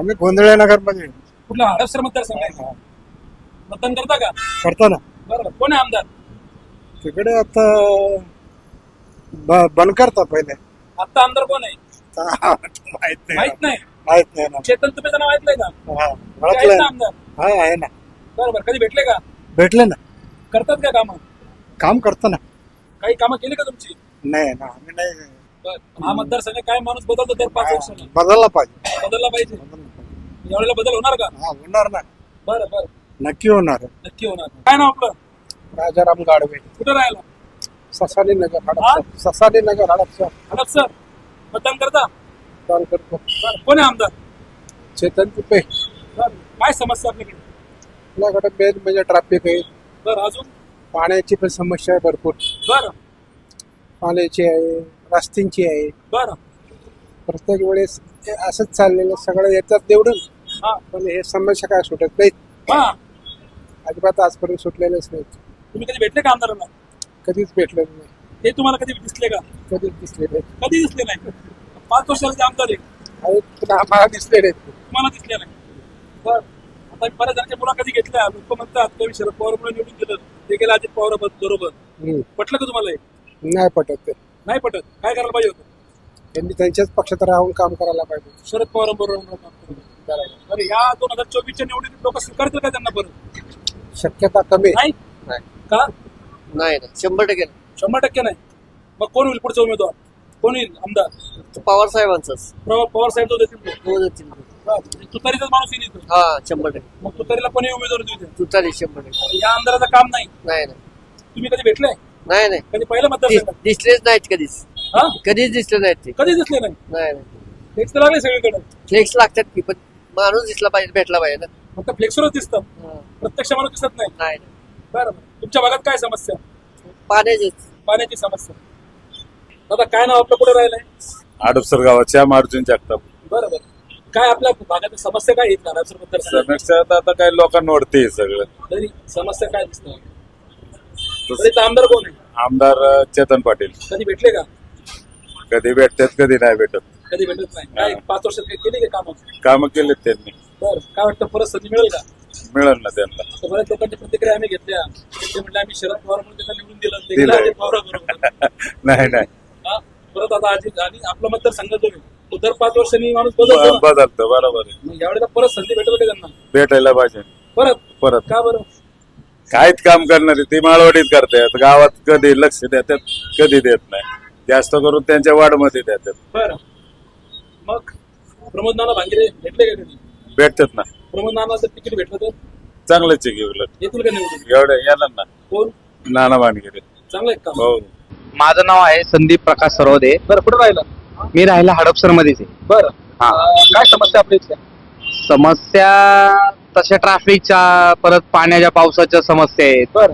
आम्ही गोंधळे नगरमध्ये कुठला? हडपसर मतदारसंघ आहे मतदान करता का? करतो ना. बरोबर कोण आहे आमदार? तिकडे आता ब- बंद करता पहिले. आता आमदार कोण आहे? माहीत नाही. माहीत नाही? माहीत नाही ना. चेतन तुपेचं नाव ऐकलंय का? हा, ते आहेत ओळखलंय ना ना. आमदार? हा आहे ना. बरोबर कधी भेटले का? भेटले ना. करतात का कामं? काम करतो ना. काही कामं केली का तुमची? नाही ना आम्ही नाही. बर हा मतदारसंघ काय माणूस बदलतो दर पाच वर्षाला बदलला पाहिजे. बदलला पाहिजे. बदलला. पाहिजे. यावेळेला बदल होणार का? हा होणार ना. बरं बरं. नक्की होणार. नक्की होणार. काय नाव आपलं? राजाराम गाडवे. कुठं राहिला? ससाली नगर? हडपसर. ससाली नगर हडपसर. हडप सर मतदान करता? काम करतो. बरं कोण आहे आमदार? चेतन तुपे. बरं काय समस्या आपल्याकडे? आपल्याकडे मेन म्हणजे ट्रॅफिक आहे. बरं अजून? पाण्याची पण समस्या आहे भरपूर. बरं. पाण्याची आहे रस्त्यांची आहे. बरं. प्रत्येक वेळेस हे असंच चाललेलं सगळं येतात निवडून हा पण हे समस्या काय सुटत नाहीत. हा. अजिबात आजपर्यंत सुटलेलेच नाहीत. तुम्ही कधी भेटले का आमदारांना? कधीच भेटलेलं नाही. ते तुम्हाला कधी दिसले का? कधीच दिसले नाहीत. कधी दिसले नाही? पाच वर्षाला ते आमदार आहे आम्हाला दिसले नाहीत. तुम्हाला दिसले नाही. बर आता मी बऱ्याच जणांच्या मुलाखती घेतल्या? लोक म्हणतात कवी शरद पवारमुळे निवडून दिलं. ते गेलं अजित पवार बरोबर हम्म. पटलं का तुम्हाला हे? नाही पटत ते. नाही पटत. काय करायला पाहिजे होतं? त्यांनी त्यांच्याच पक्षात राहून काम करायला पाहिजे. शरद पवारांबरोबर बरं या दोन हजार चोवीसच्या निवडणुकीत लोक स्वीकारतील का त्यांना परत? शक्यता कमी. आहे. नाही. का? नाही शंभर टक्के नाही. शंभर टक्के नाही. मग कोण होईल पुढचा उमेदवार? कोण येईल आमदार? तो पवार साहेबांचाच. पवार पवार साहेब जो देतील. तो. हो. म्हणजे तुतारीचाच माणूस येईल इथं. हा शंभर टक्के. मग तुतारीला कोणी उमेदवार देऊ द्या. तुतारी शंभर टक्के. या आमदाराचं काम नाही. नाही नाही. तुम्ही कधी भेटले नाही नाही. कधी पहिलं मतदार दिस- दिसलेच नाहीत कधीच. हा? कधीच दिसले नाहीत ते. कधी दिसले नाही. नाही नाही. तर लागले सगळीकडे. फ्लेक्स लागतात की पण माणूस दिसला पाहिजे भेटला पाहिजे ना. फक्त फ्लेक्सवरच दिसतं. प्रत्यक्ष माणूस दिसत नाही. नाही नाही. बरं तुमच्या भागात काय समस्या? पाण्याचेच. पाण्याची समस्या. दादा काय नाव आपलं? कुठे राहिलंय? आडपसर गावात श्याम अर्जुन जगताप. बरं बरं. काय आपल्या भागात समस्या काय येत नारायणबद्दल समस्या तर आता काही लोकांवरती आहे सगळं. तरी समस्या काय दिसतं? आमदार कोण आहे? आमदार अं, चेतन पाटील. कधी भेटले का? कधी भेटतात कधी नाही भेटत. कधी भेटत नाही. काय पाच वर्षात काही केली का कामं? कामं केलेत त्यांनी. बरं काय वाटतं परत संधी मिळेल का? मिळेल ना त्यांना. तर बऱ्याच लोकांच्या प्रतिक्रिया आम्ही घेतल्या. ते म्हणले आम्ही शरद पवार म्हणून त्यांना निवडून दिलं. ते दिलं. गेलं अजित पवाराबरोबर. नाही नाही. हा? परत आता अजित आणि आपला मतदार संघ जो आहे, तो दर पाच वर्षांनी माणूस बदलतो ना. बदलतं बरोबर आहे. मग यावेळेला परत संधी भेटेल का त्यांना? भेटायला पाहिजे. परत? परत. का बरं? काहीच काम करणारे ते माळवडीत करतात. गावात कधी लक्ष देतात कधी देत नाही. जास्त करून त्यांच्या वाढमध्ये देतात. बरं. मग प्रमोद नाना भांगिरे भेटले का कधी? भेटतात ना. प्रमोद नाना जर तिकीट भेटलं तर? चांगलंच आहे की उलट येतील का निवडून? एवढं येणार ना. कोण? नाना मानगिरे चांगलं आहे काम हो. माझं नाव आहे संदीप प्रकाश सरोदे. बरं कुठं राहिला? मी राहिला हडपसर मध्येच आहे. बरं. हा. अं, काय समस्या आपल्या इथल्या? समस्या तशा ट्रॅफिकच्या परत पाण्याच्या पावसाच्या समस्या आहेत. बरं.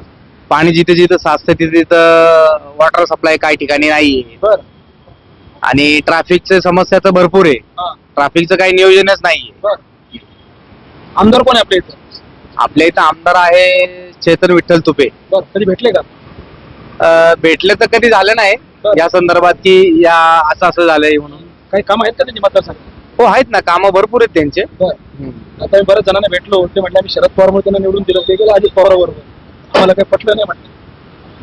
पाणी जिथे जिथं साचतं तिथे तिथं वॉटर सप्लाय काही ठिकाणी नाहीये. बरं. आणि ट्रॅफिकच्या समस्या तर भरपूर आहे. ट्रॅफिकचं काही नियोजनच नाहीये. बरं. आमदार कोण आहे आपल्या इथं? आपल्या इथं आमदार आहे चेतन विठ्ठल तुपे. बरं कधी भेटले का? अं, भेटले तर कधी झालं नाही. या संदर्भात की या असं असं झालंय म्हणून. काही काम आहेत का त्यांची मतदारसंघ हो आहेत ना. कामं भरपूर आहेत त्यांचे. बरं. आता मी बऱ्याच जणांना भेटलो ते म्हटलं आम्ही शरद पवार त्यांना निवडून दिलं. ते गेलं अजित पवाराबरोबर. आम्हाला काही पटलं नाही म्हटलं.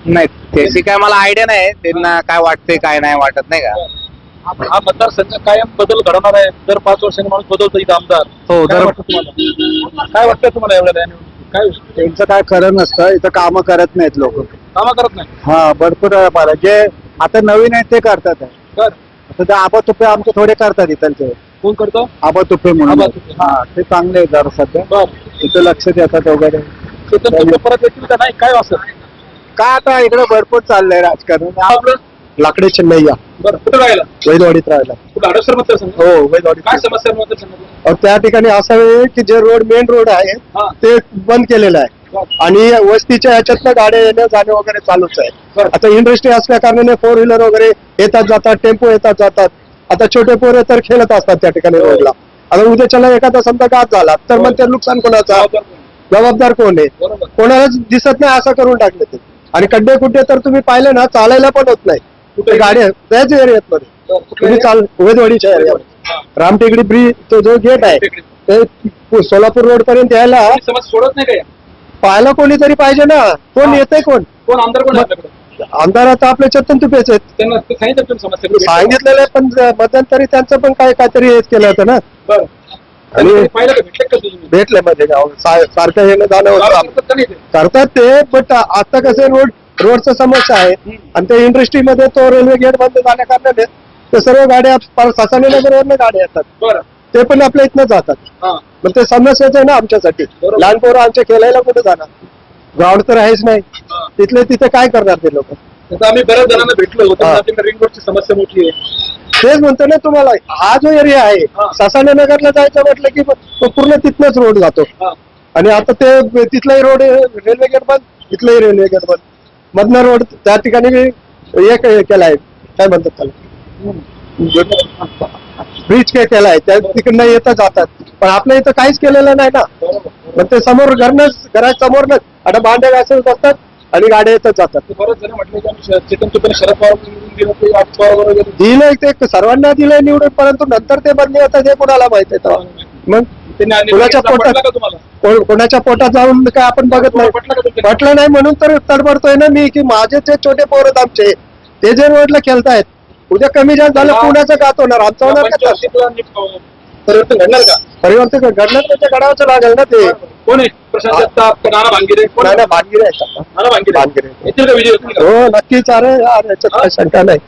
नाही त्याची काय मला आयडिया नाही. त्यांना काय वाटते काय नाही वाटत नाही का? हा मतदारसंघ कायम बदल घडवणार आहे. दर पाच वर्षांनी माणूस बदलतो इथं आमदार. हो काय दर वाटतं तुम्हाला? काय वाटतं तुम्हाला एवढ्या निवडणुकीत? काय त्यांचं काय खरं नसतं. इथं कामं करत नाहीत लोक. कामं करत नाही हा भरपूर बरं जे आता नवीन आहेत ते करतात. आहे. आता ते आबा तुपे आमचे थोडे करतात इथलचे. कोण करतो? आबा तुपे म्हणून. तुपे, हा. हा ते चांगले आहेत जरा सध्या. बरं. इथं लक्ष देतात वगैरे. चेतन तुपे परत येतील का नाही? काय असं काय आता इकडे भरपूर चाललंय राजकारण. लाकडे चिल्लैया बरं कुठं राहिला वैदवाडीत राहिला कुठं हडपसर मतदारसंघ? हो वैदवाडीत काय समस्या मतदारसंघात त्या ठिकाणी असं आहे की जे रोड मेन रोड आहे हा. ते बंद केलेलं आहे. आणि वस्तीच्या ह्याच्यातनं गाड्या येणं जाणे वगैरे चालूच आहे. बरं. आता इंडस्ट्री असल्या कारणाने फोर व्हीलर वगैरे येतात जातात टेम्पो येतात जातात. आता छोटे पोरे तर खेळत असतात त्या ठिकाणी हो. रोडला आता उद्याच्याला एखादा समजा घात झाला तर मग ते नुकसान कोणाचा? जबाबदार कोण? जबाबदार कोण आहे? बरोबर. कोणालाच दिसत नाही असं करून टाकले ते. आणि खड्डे कुड्डे तर तुम्ही पाहिले ना चालायला पण होत नाही. कुठे गाड्या त्याच एरियात मध्ये. कुठल्या तुम्ही? चाल उमेदवाडीच्या एरियामध्ये रामटेकडी ब्रिज तो जो गेट आहे. ते सोलापूर रोड पर्यंत यायला कोणी समज सोडत नाही? पाहायला कोणीतरी पाहिजे ना. कोण हा. येतंय कोण? कोण? आमदार कोण आमदार आता आपले चेतन तुपेच आहेत? सांगितलेलं आहे, पण मध्यंतरी त्यांचं पण काय काहीतरी हेच केलं होतं ना. आणि- भेटलं मध्ये गाव सा- सारखं येणं जाणं? करतात ते बट आता कसं रोड रोडचं समस्या आहे. आणि ते इंडस्ट्रीमध्ये तो रेल्वे गेट बंद झाल्या कारणाने ते सर्व गाड्या सासाने नगरवरनं गाड्या येतात. बरं. ते पण आपल्या इथनं जातात. मग ते समस्याच आहे ना आमच्यासाठी. लहान पोरं आमच्या खेळायला कुठे जाणार? ग्राउंड तर आहेच नाही. तिथले तिथे काय करणार ते लोक? आम्ही बऱ्याच जणांना भेटलो होतो. आपल्याकडे रिंग रोडची समस्या मोठी आहे. तेच म्हणतो ना तुम्हाला हा जो एरिया. आहे सासाने नगरला जायचं म्हटलं की तो पूर्ण तिथनच रोड जातो. आणि आता ते तिथलाही रोड रेल्वे गेट बंद इथलाही रेल्वे गेट बंद. मधनं रोड त्या ठिकाणी एक हे आहे काय म्हणतात त्याला? ब्रिज काय केलाय त्या तिकडनं येतच जातात. पण आपल्या इथं काहीच केलेलं नाही ना. मग ते समोर घरनच घराच्या समोरनच आता भांडे घासत असतात आणि गाड्या येतच जातात. दिलं ते बरोबर दिलंय ते सर्वांना दिलंय निवडून परंतु नंतर ते बदली आता हे कोणाला माहिती आहे मग कुणाच्या पोटात कोणाच्या पोटात जाऊन काय आपण बघत नाही. पटलं नाही म्हणून तर तडबडतोय ना मी की माझे ते छोटे पोर आहेत आमचे ते जे रोडला खेळतायत उद्या कमी जास्त झालं पुण्याचं गात होणार आमचं होणार घडणार का? परिवर्तन घडणार त्याच्या गडावचं लागेल ना ते. कोण आहे? प्रशांत नाना भांगिरे. नाना? हो नक्कीच. अरे याच्यात शंका नाही.